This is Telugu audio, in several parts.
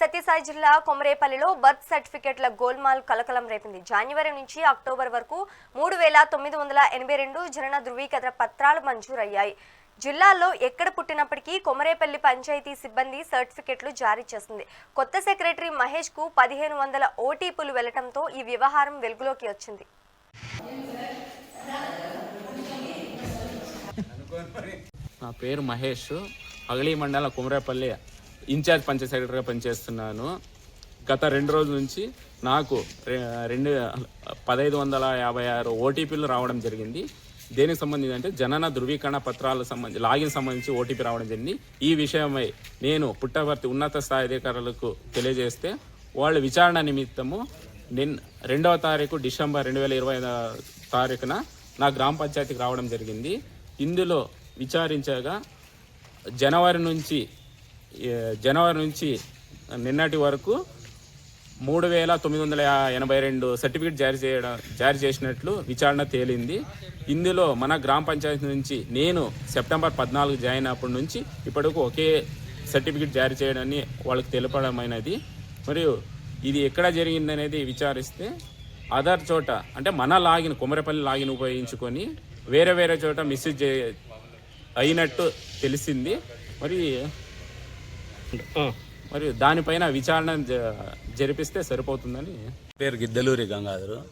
సత్యసాయి జిల్లా కొమరేపల్లిలో బర్త్ సర్టిఫికెట్ల గోల్మాల్ కలకలం రేపింది. జనవరి నుంచి అక్టోబర్ వరకు మూడు వేల తొమ్మిది వందల ఎనభై రెండు జనన ధృవీకరణ పత్రాలు మంజూరయ్యాయి. జిల్లాలో ఎక్కడ పుట్టినప్పటికీ కొమరేపల్లి పంచాయతీ సిబ్బంది సర్టిఫికెట్లు జారీ చేస్తుంది కొత్త సెక్రటరీ మహేష్కు పదిహేను వందల ఓటీపీలు వెళ్ళటంతో ఈ వ్యవహారం వెలుగులోకి వచ్చింది. నా పేరు మహేష్. అగలి మండలం కుమరేపల్లి. ఇన్ఛార్జ్ పంచాయత్ సెక్రటరీగా పనిచేస్తున్నాను. గత రెండు రోజుల నుంచి నాకు రెండు పదహైదు వందల యాభై ఆరు ఓటీపీలు రావడం జరిగింది. దేనికి సంబంధించి అంటే జనన ధృవీకరణ పత్రాలకు సంబంధించి లాగిన్ సంబంధించి ఓటీపీ రావడం జరిగింది. ఈ విషయమై నేను పుట్టవర్తి ఉన్నత స్థాయి అధికారులకు తెలియజేస్తే వాళ్ళ విచారణ నిమిత్తము నిన్ రెండవ తారీఖు డిసెంబర్ రెండు వేల ఇరవై తారీఖున నా గ్రామ పంచాయతీకి రావడం జరిగింది. ఇందులో విచారించగా జనవరి నుంచి జనవరి నుంచి నిన్నటి వరకు మూడు వేల తొమ్మిది వందల ఎనభై రెండు సర్టిఫికేట్ జారీ చేయడం జారీ చేసినట్లు విచారణ తేలింది. ఇందులో మన గ్రామ పంచాయతీ నుంచి నేను సెప్టెంబర్ పద్నాలుగు జాయిన్ అప్పటి నుంచి ఇప్పటికు ఒకే సర్టిఫికేట్ జారీ చేయడాన్ని వాళ్ళకి తెలపడమైనది మరియు ఇది ఎక్కడ జరిగిందనేది విచారిస్తే అదర్ చోట అంటే మన లాగిన్ కుమరపల్లి లాగిన్ ఉపయోగించుకొని వేరే వేరే చోట మిస్యూజ్ చే అయినట్టు తెలిసింది. మరి మరియు దానిపైన విచారణ జ- జరిపిస్తే సరిపోతుందని. పేరు గిద్దలూరి గంగాధరు.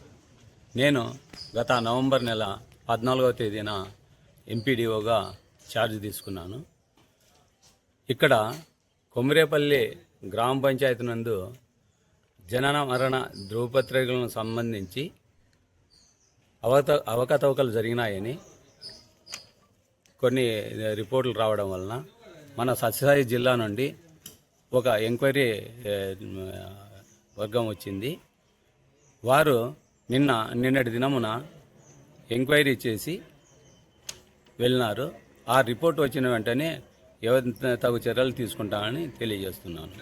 నేను గత నవంబర్ నెల పద్నాలుగవ తేదీన ఎంపీడీఓగా ఛార్జ్ తీసుకున్నాను. ఇక్కడ కొమరేపల్లి గ్రామ పంచాయతీ నందు జనన మరణ ధృవపత్రికలను సంబంధించి అవత అవకతవకలు జరిగినాయని కొన్ని రిపోర్టులు రావడం వలన మన సత్యసాయి జిల్లా నుండి ఒక ఎంక్వైరీ వర్గం వచ్చింది. వారు నిన్న నిన్నటి దినమున ఎంక్వైరీ చేసి వెళ్ళినారు. ఆ రిపోర్ట్ వచ్చిన వెంటనే ఎవరి తగు చర్యలు తీసుకుంటామని తెలియజేస్తున్నాను.